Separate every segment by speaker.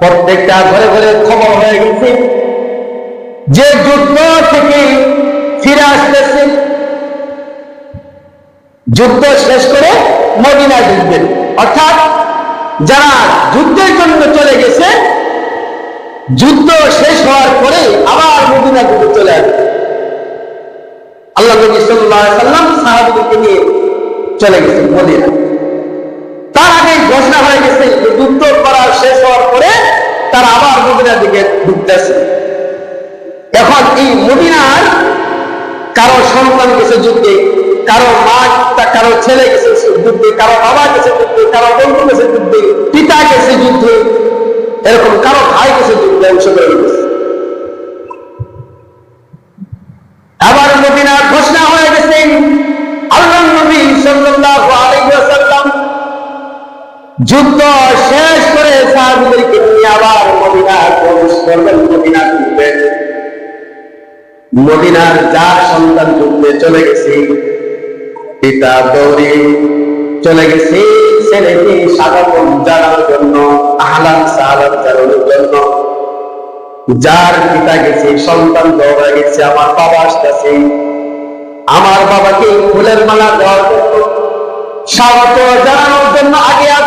Speaker 1: প্রত্যেকটা ঘরে ঘরে খবর হয়ে গেছে। যে যুদ্ধ থেকে ফিরে আসতেছে, যুদ্ধ শেষ করে মদিনায় ঢুকবেন অর্থাৎ যারা যুদ্ধের জন্য চলে গেছে, যুদ্ধ শেষ হওয়ার পরে আবার মদিনা যুদ্ধ চলে আসবে। আল্লাহ নবী সাল্লাম সাহাবীদেরকে নিয়ে চলে গেছেন মদিনা তার আগে ঘোষণা হয়ে গেছে যে যুদ্ধ করা শেষ হওয়ার পরে তারা আবার মদিনার দিকে ঢুকতেছে। এখন এই মদিনার কারও সন্তান গেছে যুদ্ধে, কারও মা, কারও ছেলে গেছে যুদ্ধে, কারও বাবা গেছে যুদ্ধে, কারও বন্ধু গেছে যুদ্ধে, পিতা গেছে যুদ্ধে, এরকম কারও ভাই গেছে যুদ্ধে অংশগ্রহণ গেছে আবার মদিনার ঘোষণা হয়ে গেছে আল্লাহ নবী সাল্লাল্লাহু আলাইহি ওয়াসাল্লাম যুদ্ধ শেষ করে সাহাবীদেরকে নিয়ে আবার মদিনা প্রবেশ করবেন মদিনা ঢুকবেন মদিনার যার সন্তান যুদ্ধে চলে গেছে, পিতা দৌড়ে চলে গেছে, ছেলেকে স্বাগত জানানোর জন্য আহলান সাহালান জানানোর জন্য। যার পিতা গেছে, সন্তান দৌড়া গেছে, আমার বাবা আসতেছে। আমার বাবাকে ফুলের মালা দেওয়ার জন্য, স্বাগত জানানোর জন্য আগে আস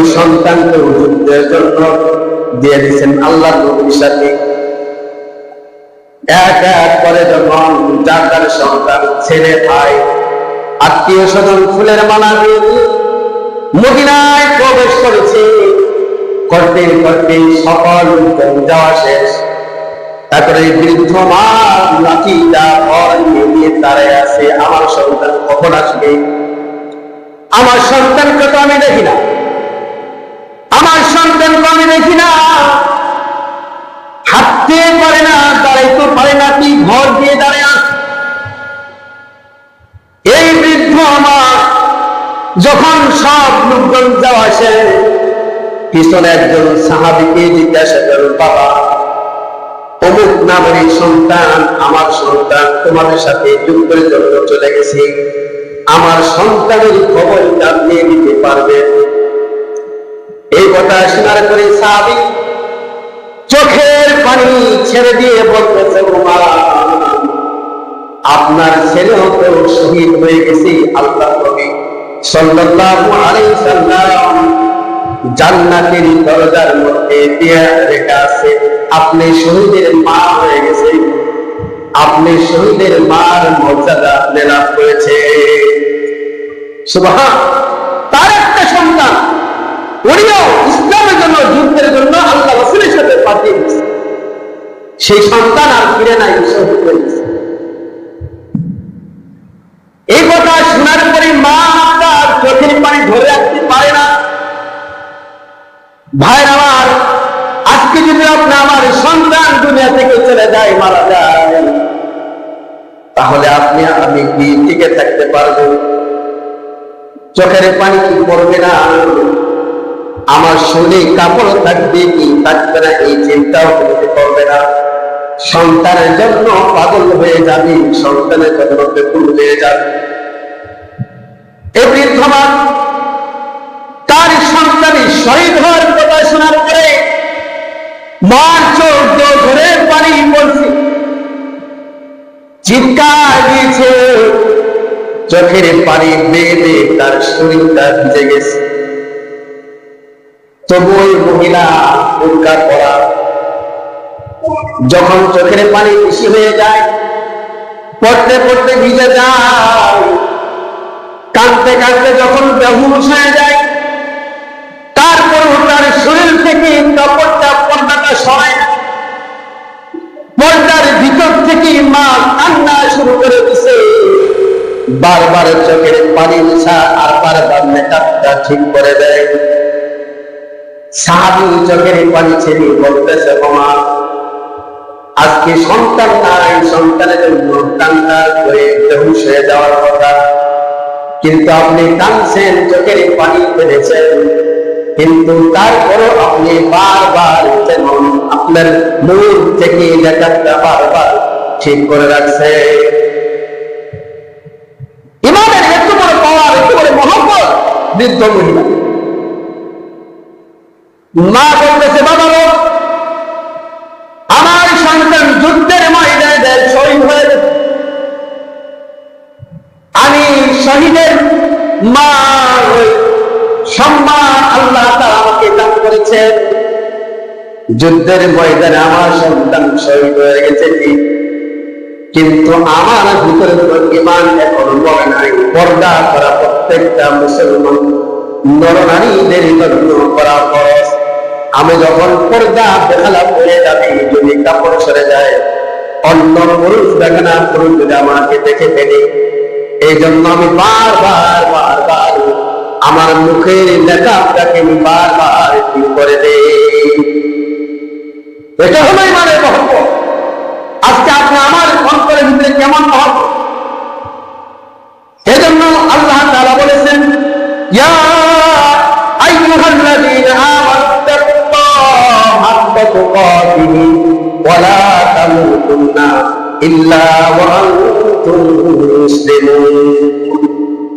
Speaker 1: ওই সন্তানকে যুদ্ধের জন্য দিয়ে দিয়েছেন আল্লাহ নবীর সাথে। এক এক করে যখন যার যার সন্তান, ছেলে, ভাই, আত্মীয় স্বজন ফুলের মালা দিয়ে মদিনায় প্রবেশ করেছে। করতে করতে সকল যাওয়া শেষ। তারপরে বৃদ্ধ মা লাঠিটা ভর নিয়ে দাঁড়ায় আছে, আমার সন্তান কখন আসবে? আমার সন্তানকে তো আমি দেখি না। আমার সন্তানকে আমি দেখি না। হাঁটতে পারে না দাঁড়াইতে পারে না, কি ঘর দিয়ে দাঁড়ায় এই বৃদ্ধ আমার যখন সব লোকজন যাওয়া আসে, পিছনে একজন সাহাবিকে জিজ্ঞাসা করল, বাবা, অমুক নামের সন্তান, আমার সন্তান তোমাদের সাথে যুদ্ধের জন্য চলে গেছে। আমার সন্তানের খবর আপনি দিতে পারবেন এই কথা শোনার করে সাহাবি চোখের পানি ছেড়ে দিয়ে বলতেছে আপনার ছেলেও তো শহীদ হয়ে গেছে আল্লাহ নবী সাল্লাল্লাহু আলাইহি সাল্লাম। জান্নাতের দরজার মধ্যে দিয়ে রেখা আছে। আপনি শহীদের মা হয়ে গেছে আপনি শহীদের মার মর্যাদা লাভ করেছে সুবহান, তার একটা সন্তান ইসলামের জন্য, যুদ্ধের জন্য আল্লাহ রসুলের সাথে পাঠিয়ে দিয়েছে। সেই সন্তান আর ফিরে নাই এই কথা শোনার পরে মা চোখের পানি ধরে রাখতে পারে না। ভাই আমার আজকে যদি আপনি আমার সন্তান দুনিয়া থেকে চলে যায়, মারা যায়, তাহলে আপনি, আমি কি টিকে থাকতে পারব? চোখের পানি কি পড়বে না? আমার শরীরে কাপড় থাকবে কি থাকবে না, এই চিন্তাও করতে করবে না। সন্তানের জন্য পাগল হয়ে যাবে, সন্তানের জন্য বেকুল হয়ে যাবে। এই বৃদ্ধ মা তার সন্তানের শহীদ হওয়ার কথা শোনার পরে মার চোখ ধরে পানি পড়ছে চিৎকার দিয়েছে। চোখের পানি বেঁধে তার শরীরটা ভিজে গেছে। তবু ওই মহিলা উৎকার করা। যখন চোখের পানি বেশি হয়ে যায়, পড়তে পড়তে ভিজে যায়। কাঁদতে কাঁদতে যখন বেহুশ হয়ে যায়, তারপর তার শরীর থেকে কাপড়টা পর্দাটা সরায় পর্দা মহিলার ভিতর থেকে মা কান্না শুরু করে দিছে। বারবার চোখের পানি মিশা আর বারবার মেকআপটা ঠিক করে দেয়। সাহাবি চোখের পানি ছেড়ে বলতেছে আজকে সন্তান নাই, সন্তানের করে বেহুশ হয়ে যাওয়ার কথা। কিন্তু আপনি কাঁদছেন চোখের পানি ফেলেছেন। কিন্তু তারপরও আপনি বারবার যেমন আপনার মুখ থেকে লেখাটা বারবার ঠিক করে রাখছে। একটু বড় পাওয়ার একটু বড় মহব্বত বৃদ্ধ মহিলা মা বলতেছে, বাবা আমার সন্তান যুদ্ধের ময়দানে শহীদ হয়ে। আমি শহীদের মা সম্মান আল্লাহ আমাকে দান করেছেন। যুদ্ধের ময়দানে আমার সন্তান শহীদ হয়ে গেছে কিন্তু আমার ভিতরে ইমান এখনও মরে নাই। পর্দা করা প্রত্যেকটা মুসলমান নরনারীদের জন্য করা খরচ আমি যখন পর্দা বেহালা পড়ে যাবে, যদি কাপড় সরে যায়, অন্য পুরুষ দেখে না, পুরুষ যদি আমাকে দেখে ফেলে। এই জন্য আমি বারবার বারবার আমার মুখের লেখাটাকে আমি বারবার ঠিক করে দেই। এটা হলো ইমানের মহব্বত। আজকে আপনি আমার অন্তরের ভিতরে কেমন মহব্বত? ওয়া আনতুম মুসলিমুন।